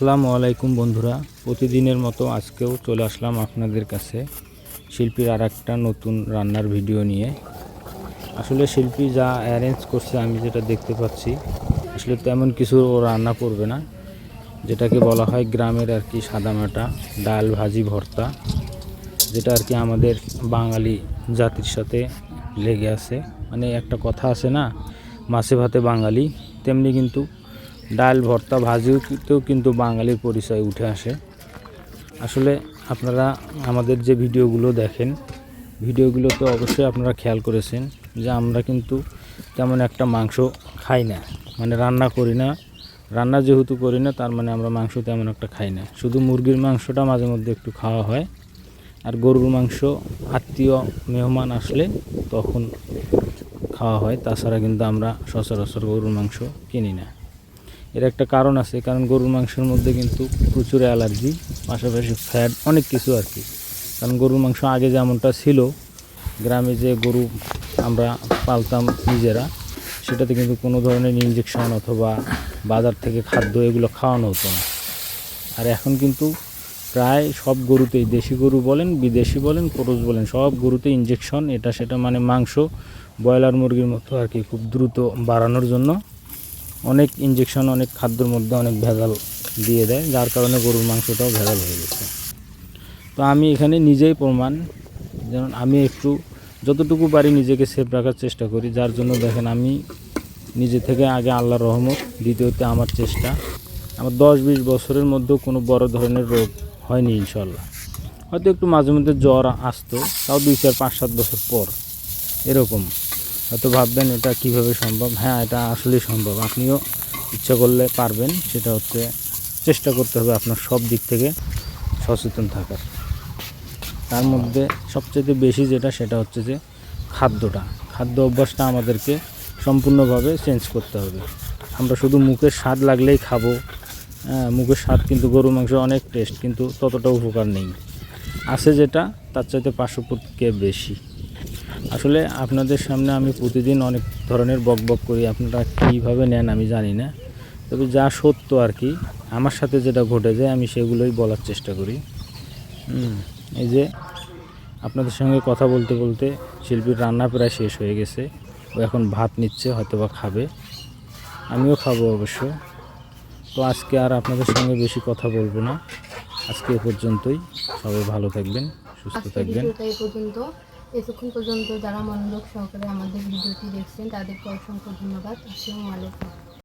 আসসালামু আলাইকুম বন্ধুরা। প্রতিদিনের মতো আজকেও চলে আসলাম আপনাদের কাছে শিল্পীর আর একটা নতুন রান্নার ভিডিও নিয়ে। আসলে শিল্পী যা অ্যারেঞ্জ করছে, আমি যেটা দেখতে পাচ্ছি, আসলে তেমন কিছু ও রান্না করবে না। যেটাকে বলা হয় গ্রামের আর কি সাদামাটা, ডাল, ভাজি, ভর্তা, যেটা আর কি আমাদের বাঙালি জাতির সাথে লেগে আছে। মানে একটা কথা আছে না, মাছে ভাতে বাঙালি, তেমনি কিন্তু ডাল, ভর্তা ভাজিতেও কিন্তু বাঙালির পরিচয় উঠে আসে। আসলে আপনারা আমাদের যে ভিডিওগুলো দেখেন, ভিডিওগুলো তো অবশ্যই আপনারা খেয়াল করেছেন যে আমরা কিন্তু তেমন একটা মাংস খাই না। মানে রান্না করি না। রান্না যেহেতু করি না, তার মানে আমরা মাংস তেমন একটা খাই না। শুধু মুরগির মাংসটা মাঝে মধ্যে একটু খাওয়া হয়। আর গরুর মাংস আত্মীয় মেহমান আসলে তখন খাওয়া হয়। তাছাড়া কিন্তু আমরা সচরাচর গরুর মাংস কিনি না। এর একটা কারণ আছে, কারণ গরুর মাংসের মধ্যে কিন্তু প্রচুর অ্যালার্জি, পাশাপাশি ফ্যাট অনেক কিছু আর কি। কারণ গরুর মাংস আগে যেমনটা ছিল, গ্রামে যে গরু আমরা পালতাম নিজেরা, সেটাতে কিন্তু কোনো ধরনের ইঞ্জেকশন অথবা বাজার থেকে খাদ্য এগুলো খাওয়ানো হতো না। আর এখন কিন্তু প্রায় সব গরুতেই, দেশি গরু বলেন, বিদেশি বলেন ক্রোজ বলেন, সব গরুতে ইঞ্জেকশন এটা সেটা মানে মাংস, ব্রয়লার মুরগির মতো আর কি, খুব দ্রুত বাড়ানোর জন্য। অনেক ইঞ্জেকশন অনেক খাদ্যর মধ্যে অনেক ভেজাল দিয়ে দেয়, যার কারণে গরুর মাংসটাও ভেজাল হয়ে গেছে। তো আমি এখানে নিজেই প্রমাণ, যেমন আমি একটু যতটুকু পারি নিজেকে সেফ রাখার চেষ্টা করি, যার জন্য দেখেন আমি নিজে থেকে আগে আল্লাহর রহমত, দ্বিতীয়তে আমার চেষ্টা। আমার দশ বিশ বছরের মধ্যেও কোনো বড় ধরনের রোগ হয়নি ইনশাল্লাহ হয়তো একটু মাঝে মধ্যে জ্বর আসতো, তাও দুই চার, পাঁচ, সাত বছর পর, এরকম। হয়তো ভাববেন এটা কীভাবে সম্ভব? হ্যাঁ এটা আসলেই সম্ভব। আপনিও ইচ্ছা করলে পারবেন, সেটা হচ্ছে চেষ্টা করতে হবে আপনার সব দিক থেকে সচেতন থাকার। তার মধ্যে সবচেয়ে বেশি যেটা, সেটা হচ্ছে যে খাদ্যটা। খাদ্য অভ্যাসটা আমাদেরকে সম্পূর্ণভাবে চেঞ্জ করতে হবে। আমরা শুধু মুখের স্বাদ লাগলেই খাব। হ্যাঁ মুখের স্বাদ কিন্তু গরু মাংস অনেক টেস্ট কিন্তু ততটা উপকার নেই। আছে যেটা, তার চাইতে পার্শ্ব বেশি। আসলে আপনাদের সামনে আমি প্রতিদিন অনেক ধরনের বক বক করি আপনারা কীভাবে নেন আমি জানি না। তবে যা সত্য আর কি আমার সাথে যেটা ঘটে যায় আমি সেগুলোই বলার চেষ্টা করি। এই যে আপনাদের সঙ্গে কথা বলতে বলতে শিল্পীর রান্না প্রায় শেষ হয়ে গেছে। ও এখন ভাত নিচ্ছে হয়তো বা খাবে। আমিও খাব অবশ্য। তো আজকে আর আপনাদের সঙ্গে বেশি কথা বলব না। আজকে এ পর্যন্তই। সবাই ভালো থাকবেন সুস্থ থাকবেন। এই পর্যন্ত। এতক্ষণ পর্যন্ত যারা মনোযোগ সহকারে আমাদের ভিডিওটি দেখছেন তাদেরকে অসংখ্য ধন্যবাদ। আসসালামু আলাইকুম।